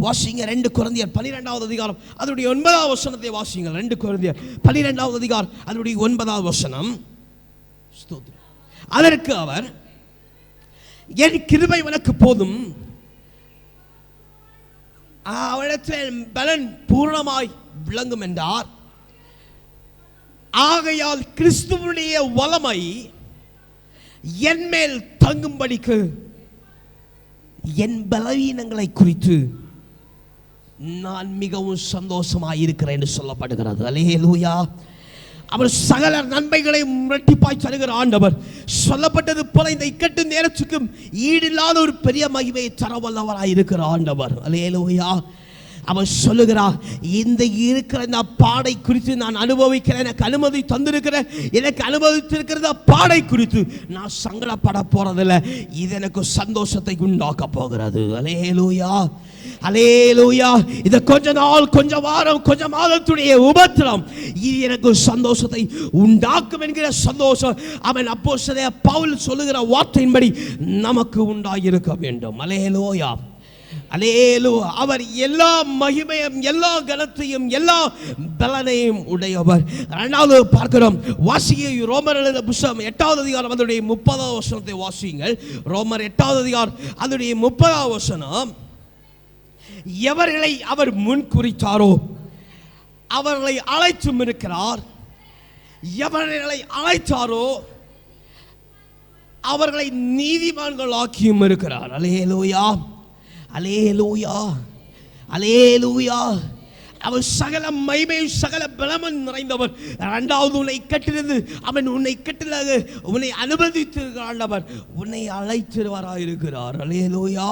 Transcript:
வாசிங்க. ரெண்டு குழந்தையர் பனிரெண்டாவது அதிகாரம். அதனுடைய ஒன்பதாவது வசனத்தை வாசிங்க. ரெண்டு குழந்தையர் பனிரெண்டாவது அதிகாரம். அதனுடைய ஒன்பதாவது வசனம். அதற்கு அவர் என் கிருபை உனக்கு போதும். அவரிடத்தில் பலன் பூர்ணமாய் விளங்கும் என்றார். ஆகையால் கிறிஸ்துவனுடைய வளமை என் மேல் தங்கும்படிக்கு என் பலவீனங்களை குறித்து நான் மிகவும் சந்தோஷமாக இருக்கிறேன் என்று சொல்லப்படுகிறது. அலேலூயா அவர் சகல நன்மைகளை இரட்டிப்பாய் தருகிற ஆண்டவர். சொல்லப்பட்டது போல இந்த இக்கட்டு நேரத்துக்கும் ஈடில்லாத ஒரு பெரிய மகிமையை தரவல்லவராக இருக்கிற ஆண்டவர். லூயா அவர் சொல்லுகிறார் இந்த இருக்கிற இந்த பாடை குறித்து நான் அனுபவிக்கிறேன் எனக்கு அனுமதி தந்திருக்கிறேன் எனக்கு அனுபவித்திருக்கிற பாடை குறித்து நான் சங்கடப்பட போறதில்லை. இது எனக்கு சந்தோஷத்தை உண்டாக்க போகிறது. அலேலூயா அலேலூயா இது கொஞ்ச நாள் கொஞ்ச வாரம் கொஞ்ச மாதத்துடைய உபத்திரம். இது எனக்கு சந்தோஷத்தை உண்டாக்கும் என்கிற சந்தோஷம். அவன் அப்போ பவுல் சொல்லுகிற வார்த்தையின்படி நமக்கு உண்டாயிருக்க வேண்டும். அலேலோயா அலேலு அவர் எல்லா மகிமையும் எல்லா கனத்தையும் எல்லா பலனையும் உடையவர். இரண்டாவது பார்க்கிறோம். வாசிய ரோமர் எழுத புஸ்தகம் எட்டாவது அதிகாரம் அதனுடைய முப்பதாவது வசனத்தை வாசியுங்கள். ரோமர் எட்டாவது அதிகாரம் அதனுடைய முப்பதாவது வசனம். எவர்களை அவர் முன் குறித்தாரோ அவர்களை அழைத்தும் இருக்கிறார் எவர்களை அழைத்தாரோ அவர்களை நீதிமான்களாக்கியும் இருக்கிறார் அலே லூயா அலே லூயா அலே லூயா அவர் சகல மைமை சகல பலமன் நிறைந்தவர் இரண்டாவது உன்னை கட்டினது அவன் உன்னை கட்டிலாக உன்னை அனுமதித்திருக்கிறார் உன்னை அழைத்திருவாராயிருக்கிறார். அலேலூயா